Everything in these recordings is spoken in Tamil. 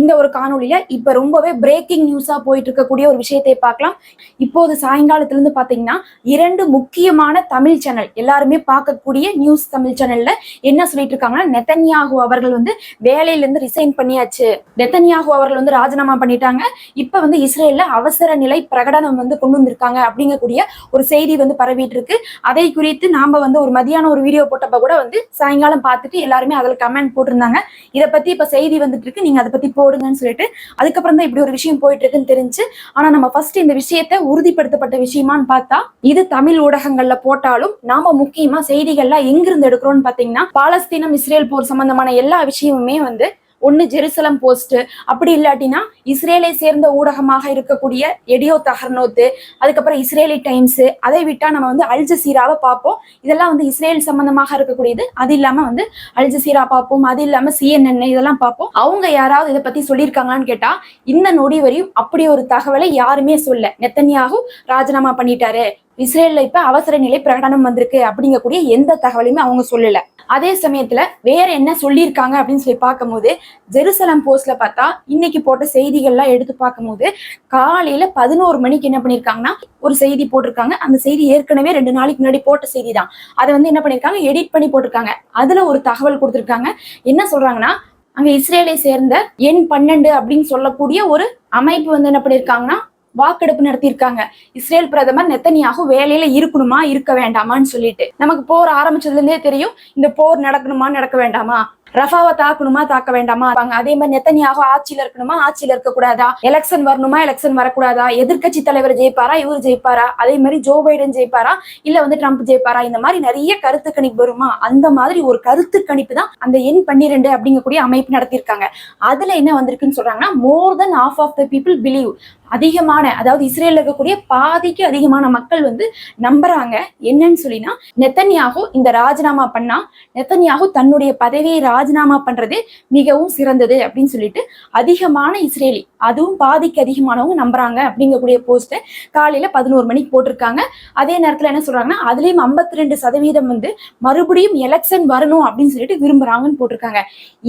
இந்த ஒரு காணொலியில இப்ப ரொம்பவே பிரேக்கிங் நியூஸா போயிட்டு இருக்கக்கூடிய ஒரு விஷயத்தை பார்க்கலாம். இப்போது சாயங்காலத்துல இருந்து பாத்தீங்கன்னா இரண்டு முக்கியமான தமிழ் சேனல் எல்லாருமே பார்க்கக்கூடிய நியூஸ் தமிழ் சேனல்ல என்ன சொல்லிட்டு இருக்காங்கன்னா நெத்தன்யாகு அவர்கள் வந்து வேலையில இருந்து ரிசைன் பண்ணியாச்சு. நெத்தன்யாகு அவர்கள் வந்து ராஜினாமா பண்ணிட்டாங்க. இப்ப வந்து இஸ்ரேல்ல அவசர நிலை பிரகடனம் வந்து கொண்டு வந்திருக்காங்க அப்படிங்கக்கூடிய ஒரு செய்தி வந்து பரவிட்டு இருக்கு. அதை குறித்து நாம வந்து ஒரு மதியான ஒரு வீடியோ போட்டப்ப கூட வந்து சாயங்காலம் பார்த்துட்டு எல்லாருமே அதில் கமெண்ட் போட்டிருந்தாங்க. இதை பத்தி இப்ப செய்தி வந்துட்டு இருக்கு. நீங்க அதை பத்தி போடுங்கன்னு சொல்லிட்டு அதுக்கப்புறம் தான் இப்படி ஒரு விஷயம் போயிட்டு இருக்குன்னு தெரிஞ்சு ஆனா நம்ம ஃபர்ஸ்ட் இந்த விஷயத்த உறுதிப்படுத்தப்பட்ட விஷயமான்னு பார்த்தா இது தமிழ் ஊடகங்கள்ல போட்டாலும் நாம முக்கியமா செய்திகள்லாம் எங்கிருந்து எடுக்கிறோம்னு பாத்தீங்கன்னா பாலஸ்தீனம் இஸ்ரேல் போர் சம்பந்தமான எல்லா விஷயமுமே வந்து ஒன்னு ஜெருசலம் போஸ்ட் அப்படி இல்லாட்டினா இஸ்ரேலை சேர்ந்த ஊடகமாக இருக்கக்கூடிய எடியோ தஹர்னோத்து அதுக்கப்புறம் இஸ்ரேலி டைம்ஸ் அதை விட்டா நம்ம வந்து அல்ஜசீராவை பார்ப்போம். இதெல்லாம் வந்து இஸ்ரேல் சம்பந்தமாக இருக்கக்கூடியது. அது இல்லாம வந்து அல்ஜசீரா பார்ப்போம். அது இல்லாம சிஎன்என் இதெல்லாம் பார்ப்போம். அவங்க யாராவது இதை பத்தி சொல்லியிருக்காங்களான்னு கேட்டா இந்த நொடி வரையும் அப்படி ஒரு தகவலை யாருமே சொல்ல. நெத்தன்யாகு ராஜினாமா பண்ணிட்டாரு. இஸ்ரேல்ல இப்ப அவசர நிலை பிரகடனம் வந்திருக்கு அப்படிங்கக்கூடிய எந்த தகவலையுமே அவங்க சொல்லலை. அதே சமயத்துல வேற என்ன சொல்லியிருக்காங்க அப்படின்னு சொல்லி பார்க்கும்போது ஜெருசலம் போஸ்ட்ல பார்த்தா இன்னைக்கு போட்ட செய்திகள்லாம் எடுத்து பார்க்கும்போது காலையில பதினோரு மணிக்கு என்ன பண்ணிருக்காங்கன்னா ஒரு செய்தி போட்டிருக்காங்க. அந்த செய்தி ஏற்கனவே ரெண்டு நாளைக்கு முன்னாடி போட்ட செய்தி தான் அதை வந்து என்ன பண்ணிருக்காங்க எடிட் பண்ணி போட்டிருக்காங்க. அதுல ஒரு தகவல் கொடுத்திருக்காங்க. என்ன சொல்றாங்கன்னா அங்க இஸ்ரேலை சேர்ந்த எண் பன்னெண்டு அப்படின்னு சொல்லக்கூடிய ஒரு அமைப்பு வந்து என்ன பண்ணிருக்காங்கன்னா வாக்கெடுப்பு நடத்தியிருக்காங்க. இஸ்ரேல் பிரதமர் நெத்தனியாகு வேலையில இருக்கணுமா இருக்க வேண்டாமான்னு சொல்லிட்டு. நமக்கு போர் ஆரம்பிச்சதுல இருந்தே தெரியும் இந்த போர் நடக்கணுமா நடக்க வேண்டாமா? ரஃபாவை தாக்கணுமா தாக்க வேண்டாமா? அதே மாதிரி நெத்தனியாக ஆட்சியில இருக்கணுமா? ஆட்சியில இருக்க கூடாதா? எலெக்ஷன் வரணுமா? எலெக்ஷன் வரக்கூடாதா? எதிர்க்கட்சி தலைவர் ஜெயிப்பாரா? இவர் ஜெயிப்பாரா? அதே மாதிரி ஜோ பைடன் ஜெயிப்பாரா? இல்ல வந்து ட்ரம்ப் ஜெயிப்பாரா? இந்த மாதிரி நிறைய கருத்து கணிப்பு வருமா? அந்த மாதிரி ஒரு கருத்து கணிப்பு தான் அந்த எண் பன்னிரெண்டு அப்படிங்கக்கூடிய அமைப்பு நடத்தியிருக்காங்க. அதுல என்ன வந்திருக்குன்னு சொல்றாங்கன்னா more than half of the people believe அதிகமான அதாவது இஸ்ரேல்ல இருக்கக்கூடிய பாதிக்கு அதிகமான மக்கள் வந்து நம்புறாங்க. என்னன்னு சொல்லினா நெத்தன்யாகு இந்த ராஜினாமா பண்ணா நெத்தன்யாகு தன்னுடைய பதவியை ராஜினாமா பண்றது மிகவும் சிறந்தது அப்படின்னு சொல்லிட்டு அதிகமான இஸ்ரேலி அதுவும் பாதிக்கு அதிகமானவங்க நம்புறாங்க அப்படிங்கக்கூடிய போஸ்ட்டை காலையில பதினோரு மணிக்கு போட்டிருக்காங்க. அதே நேரத்துல என்ன சொல்றாங்கன்னா அதுலயும் ஐம்பத்தி ரெண்டு சதவீதம் வந்து மறுபடியும் எலெக்ஷன் வரணும் அப்படின்னு சொல்லிட்டு விரும்புறாங்கன்னு போட்டிருக்காங்க.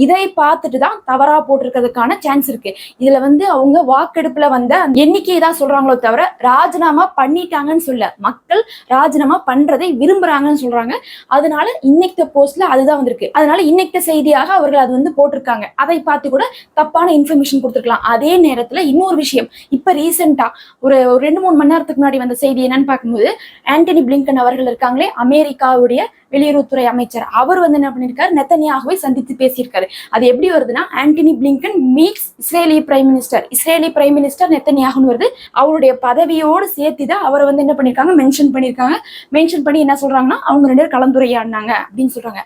இதை பார்த்துட்டு தான் தவறா போட்டிருக்கிறதுக்கான சான்ஸ் இருக்கு. இதுல வந்து அவங்க வாக்கெடுப்புல வந்த எண்ணிக்கையை தான் சொல்றாங்களோ தவிர ராஜினாமா பண்ணிட்டாங்கன்னு சொல்ல மக்கள் ராஜினாமா பண்றதை விரும்புறாங்கன்னு சொல்றாங்க. அதனால இன்னைக்கு போஸ்ட்ல அதுதான் வந்திருக்கு. அதனால இன்னைக்கு செய்தி செய்தியாக அவர்கள் அது வந்து போட்டிருக்காங்க. அதை பார்த்து கூட தப்பான இன்ஃபர்மேஷன் கொடுத்துருக்கலாம். அதே நேரத்தில் இன்னொரு விஷயம். இப்போ ரீசெண்டாக ஒரு ஒரு ரெண்டு மூணு மணி நேரத்துக்கு முன்னாடி வந்த செய்தி என்னன்னு பார்க்கும்போது ஆண்டனி பிளிங்கன் அவர்கள் இருக்காங்களே அமெரிக்காவுடைய வெளியுறவுத்துறை அமைச்சர். அவர் வந்து என்ன பண்ணியிருக்காரு நெத்தனியாகவே சந்தித்து பேசியிருக்காரு. அது எப்படி வருதுன்னா Antony Blinken meets Israeli prime minister Israeli prime minister நெத்தனியாகுன்னு வருது. அவருடைய பதவியோடு சேர்த்து தான் அவரை வந்து என்ன பண்ணிருக்காங்க? மென்ஷன் பண்ணியிருக்காங்க மென்ஷன் பண்ணி என்ன சொல்றாங்கன்னா அவங்க ரெண்டு பேரும் கலந்துரையாடினாங்க அப்படின்னு சொல்றாங்க.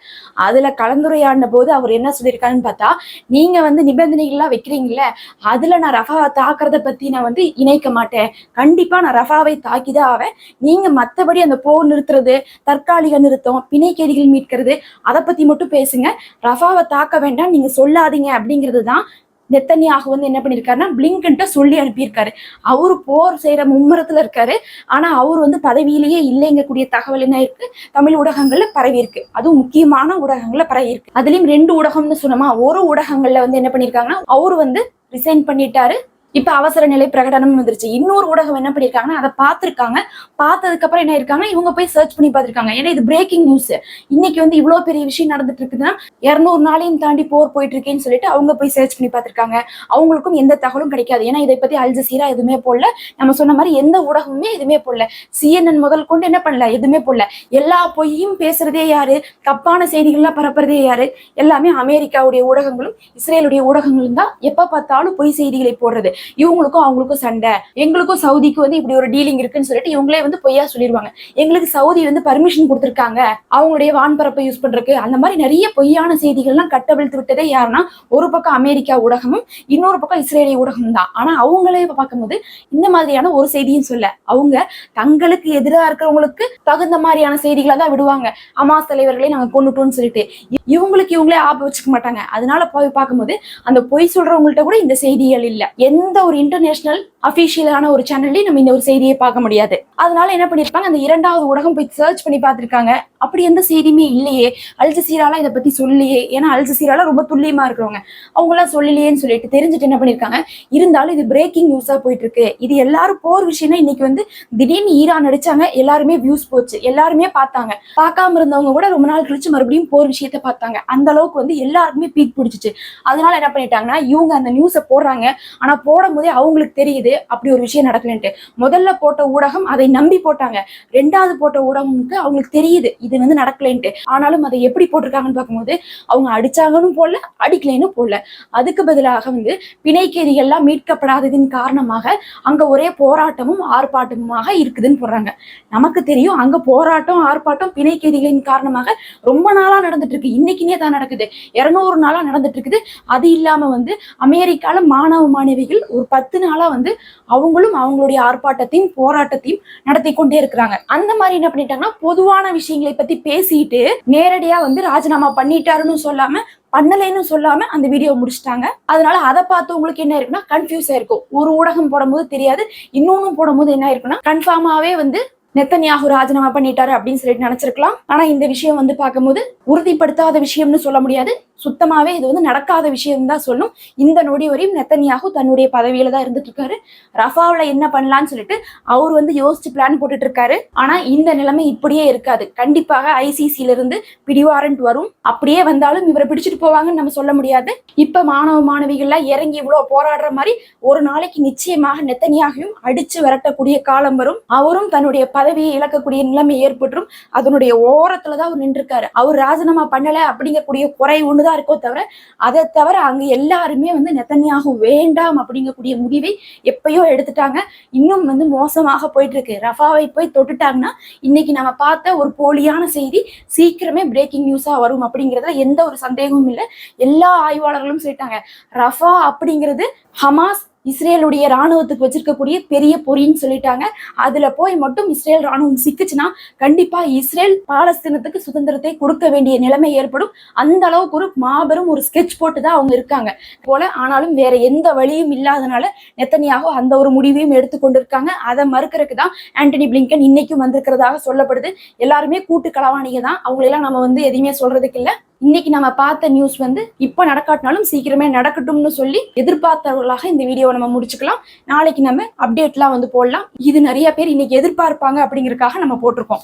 அதுல கலந்துரையாடின போது அவர் என்ன சொல்லியிருக்காருன்னு பார்த்தா நீங்க வந்து நிபந்தனைகள்லாம் வைக்கிறீங்கல்ல அதுல நான் ரஃபாவை தாக்குறத பத்தி நான் வந்து இணைக்க மாட்டேன். கண்டிப்பா நான் ரஃபாவை தாக்கிதான் ஆவேன். நீங்க மத்தபடி அந்த போர் நிறுத்துறது தற்காலிக நிறுத்தம் பிணைக்கேதிகள் மீட்கிறது அதை பத்தி மட்டும் பேசுங்க. ரஃபாவை தாக்க வேண்டாம் நீங்க சொல்லாதீங்க அப்படிங்கிறது தான் நெத்தனியாக வந்து என்ன பண்ணிருக்காருன்னா பிளிங்கன்ட்ட சொல்லி அனுப்பியிருக்காரு. அவரு போர் செய்யற மும்முரத்துல இருக்காரு. ஆனா அவர் வந்து பதவியிலேயே இல்லைங்கக்கூடிய தகவல் என்ன இருக்கு? தமிழ் ஊடகங்கள்ல பரவி இருக்கு. அதுவும் முக்கியமான ஊடகங்கள்ல பரவி இருக்கு. அதுலயும் ரெண்டு ஊடகம்னு சொன்னோமா ஒரு ஊடகங்கள்ல வந்து என்ன பண்ணிருக்காங்கன்னா அவரு வந்து ரிசைன் பண்ணிட்டாரு. இப்ப அவசர நிலை பிரகடனம் வந்துருச்சு. இன்னொரு ஊடகம் என்ன பண்ணிருக்காங்கன்னா அதை பார்த்துருக்காங்க. பார்த்ததுக்கு அப்புறம் என்ன இருக்காங்க? இவங்க போய் சர்ச் பண்ணி பார்த்திருக்காங்க. ஏன்னா இது பிரேக்கிங் நியூஸ் இன்னைக்கு வந்து இவ்வளவு பெரிய விஷயம் நடந்துட்டு இருக்குதுன்னா இருநூறு நாளையும் தாண்டி போர் போயிட்டு இருக்கேன்னு சொல்லிட்டு அவங்க போய் சர்ச் பண்ணி பார்த்திருக்காங்க. அவங்களுக்கும் எந்த தகவலும் கிடைக்காது. ஏன்னா இதை பத்தி அல் ஜசீரா எதுவுமே போடல. நம்ம சொன்ன மாதிரி எந்த ஊடகமுமே எதுவுமே போடல. சிஎன்என் முதல் கொண்டு என்ன பண்ணல? எதுவுமே போடல. எல்லா பொய்யும் பேசுறதே யாரு? தப்பான செய்திகள்லாம் பரப்புறதே யாரு? எல்லாமே அமெரிக்காவுடைய ஊடகங்களும் இஸ்ரேலுடைய ஊடகங்களும் தான். எப்ப பார்த்தாலும் பொய் செய்திகளை போடுறது. இவங்களுக்கும் அவங்களுக்கும் சண்டை. எங்களுக்கும் சவுதிக்கு வந்து இப்படி ஒரு டீலிங் இருக்குன்னு சொல்லிட்டு இவங்களே வந்து பொய்யா சொல்லிடுவாங்க எங்களுக்கு சவுதி வந்து பர்மிஷன் கொடுத்துருக்காங்க. அவங்களுடைய வான்பரப்பை யூஸ் பண்றதுக்கு. அந்த மாதிரி நிறைய பொய்யான செய்திகள்லாம் கட்டவிழ்த்து விட்டதே யாருன்னா ஒரு பக்கம் அமெரிக்கா ஊடகமும் இன்னொரு பக்கம் இஸ்ரேலிய ஊடகம் தான். ஆனா அவங்களே பார்க்கும்போது இந்த மாதிரியான ஒரு செய்தியும் சொல்ல அவங்க தங்களுக்கு எதிராக இருக்கிறவங்களுக்கு தகுந்த மாதிரியான செய்திகளை தான் விடுவாங்க. அமாஸ் தலைவர்களை நாங்க கொண்டுட்டோம்னு சொல்லிட்டு. இவங்களுக்கு இவங்களே ஆப்பு வச்சுக்க மாட்டாங்க. அதனால போய் பார்க்கும்போது அந்த பொய் சொல்றவங்கள்ட்ட கூட இந்த செய்திகள் இல்லை. எந்த ஒரு இன்டர்நேஷனல் அபிஷியலான ஒரு சேனல்லையும் நம்ம இந்த ஒரு செய்தியை பார்க்க முடியாது. அதனால என்ன பண்ணிருப்பாங்க? அந்த இரண்டாவது ஊடகம் போய் சர்ச் பண்ணி பார்த்துருக்காங்க. அப்படி எந்த செய்தியுமே இல்லையே. அல்ஜசீராலாம் இதை பத்தி சொல்லியே. ஏன்னா அல் ரொம்ப துல்லியமா இருக்கிறவங்க. அவங்க எல்லாம் சொல்லலையேன்னு சொல்லிட்டு தெரிஞ்சுட்டு என்ன பண்ணிருக்காங்க? இருந்தாலும் இது பிரேக்கிங் நியூஸா போயிட்டு இருக்கு இது எல்லாரும் போர் விஷயம்னா இன்னைக்கு வந்து திடீர்னு ஈரான் அடிச்சாங்க எல்லாருமே வியூஸ் போச்சு. எல்லாருமே பார்த்தாங்க. பார்க்காம இருந்தவங்க கூட ரொம்ப நாள் கழிச்சு மறுபடியும் போர் விஷயத்த பார்த்தாங்க. அந்த அளவுக்கு வந்து எல்லாருக்குமே பீக் பிடிச்சிச்சு. அதனால என்ன பண்ணிட்டாங்கன்னா இவங்க அந்த நியூஸை போடுறாங்க. ஆனா போடும் போதே அவங்களுக்கு தெரியுது அப்படி ஒரு விஷயம் நடக்கலன்ட்டு. முதல்ல போட்ட ஊடகம் அதை நம்பி போட்டாங்க. ரெண்டாவது போட்ட ஊடகமுக்கு அவங்களுக்கு தெரியுது இது வந்து நடக்கலன்ட்டு. ஆனாலும் அதை எப்படி போட்டிருக்காங்கன்னு பார்க்கும்போது அவங்க அடிச்சாங்கன்னு போடல அடிக்கலைன்னு போடல. அதுக்கு பதிலாக வந்து பிணைக்கேதிகள்லாம் மீட்கப்படாததின் காரணமாக அங்க ஒரே போராட்டமும் ஆர்ப்பாட்டமுமாக இருக்குதுன்னு போடுறாங்க. நமக்கு தெரியும் அங்க போராட்டம் ஆர்ப்பாட்டம் பிணைக்கேதிகளின் காரணமாக ரொம்ப நாளா நடந்துட்டு இருக்கு. இன்னைக்குனே தான் நடக்குது. இரநூறு நாளா நடந்துட்டு இருக்குது அது இல்லாம வந்து அமெரிக்கால மாணவ மாணவிகள் ஒரு பத்து நாளா வந்து அவங்களும் அவங்களுடைய ஆர்ப்பாட்டத்தையும் போராட்டத்தையும் நடத்தி கொண்டே இருக்கிறாங்க. அந்த மாதிரி என்ன பண்ணிட்டாங்கன்னா பொதுவான விஷயங்களை பத்தி பேசிட்டு நேரடியா வந்து ராஜினாமா பண்ணிட்டாருன்னு சொல்லாம பண்ணலைன்னு சொல்லாம அந்த வீடியோ முடிச்சிட்டாங்க. அதனால அதை பார்த்து உங்களுக்கு என்ன இருக்குன்னா கன்ஃபியூஸ் ஆயிருக்கும் ஒரு ஊடகம் போடும்போது தெரியாது. இன்னொன்னு போடும்போது என்ன இருக்குன்னா கன்ஃபார்மாவே வந்து நெத்தன்யாகு ராஜினாமா பண்ணிட்டாரு அப்படின்னு சொல்லிட்டு நினைச்சிருக்கலாம். ஆனா இந்த விஷயம் வந்து பார்க்கும்போது உறுதிப்படுத்தாத விஷயம்னு சொல்ல முடியாது. சுத்தமாவே இது வந்து நடக்காத விஷயம் தான் சொல்லும். இந்த நொடி வரையும் நெத்தனியாகும் தன்னுடைய பதவியில தான் இருந்துட்டு இருக்காரு ரஃபாவில் என்ன பண்ணலாம்னு சொல்லிட்டு அவர் வந்து யோசிச்சு பிளான் போட்டுட்டு இருக்காரு ஆனா இந்த நிலைமை இப்படியே இருக்காது. கண்டிப்பாக ஐசிசில இருந்து பிடிவாரண்ட் வரும். அப்படியே வந்தாலும் இவரை பிடிச்சிட்டு போவாங்கன்னு நம்ம சொல்ல முடியாது. இப்ப மாணவ மாணவிகள்லாம் இறங்கி இவ்வளவு போராடுற மாதிரி ஒரு நாளைக்கு நிச்சயமாக நெத்தனியாகவும் அடிச்சு விரட்டக்கூடிய காலம் வரும். அவரும் தன்னுடைய பதவியை இழக்கக்கூடிய நிலைமை ஏற்பட்டுரும். அதனுடைய ஓரத்துலதான் தான் அவர் நின்றுருக்காரு. அவர் ராஜினாமா பண்ணல அப்படிங்கக்கூடிய குறை ஒண்ணுதான் இருக்கோ தவிர அதை தவிர அங்க எல்லாருமே வந்து நெத்தனியாக வேண்டாம் அப்படிங்கக்கூடிய முடிவை எப்பயோ எடுத்துட்டாங்க. இன்னும் வந்து மோசமாக போயிட்டு இருக்கு ரஃபாவை போய் தொட்டுட்டாங்கன்னா இன்னைக்கு நம்ம பார்த்த ஒரு போலியான செய்தி சீக்கிரமே பிரேக்கிங் நியூஸா வரும் அப்படிங்கிறதுல எந்த ஒரு சந்தேகமும் இல்லை. எல்லா ஆய்வாளர்களும் சொல்லிட்டாங்க. ரஃபா அப்படிங்கிறது ஹமாஸ் இஸ்ரேலுடைய ராணுவத்துக்கு வச்சிருக்கக்கூடிய பெரிய பொறின்னு சொல்லிட்டாங்க. அதுல போய் மட்டும் இஸ்ரேல் ராணுவம் சிக்குச்சுன்னா கண்டிப்பா இஸ்ரேல் பாலஸ்தீனத்துக்கு சுதந்திரத்தை கொடுக்க வேண்டிய நிலைமை ஏற்படும். அந்த அளவுக்கு ஒரு மாபெரும் ஒரு ஸ்கெட்ச் போட்டு தான் அவங்க இருக்காங்க. போல ஆனாலும் வேற எந்த வழியும் இல்லாதனால நெத்தனியாக அந்த ஒரு முடிவையும் எடுத்துக்கொண்டிருக்காங்க அதை மறுக்கிறதுக்கு தான் ஆண்டனி பிளிங்கன் இன்னைக்கும் வந்திருக்கிறதாக சொல்லப்படுது. எல்லாருமே கூட்டு கலவாணிக தான் அவங்களெல்லாம் நம்ம வந்து எதையுமே சொல்றதுக்கு இல்லை. இன்னைக்கு நம்ம பார்த்த நியூஸ் வந்து இப்ப நடக்காட்டினாலும் சீக்கிரமே நடக்கட்டும்னு சொல்லி எதிர்பார்த்தவர்களாக இந்த வீடியோவை நம்ம முடிச்சுக்கலாம். நாளைக்கு நம்ம அப்டேட்லாம் வந்து போடலாம். இது நிறைய பேர் இன்னைக்கு எதிர்பார்ப்பாங்க அப்படிங்கறதுக்காக நம்ம போட்டிருக்கோம்.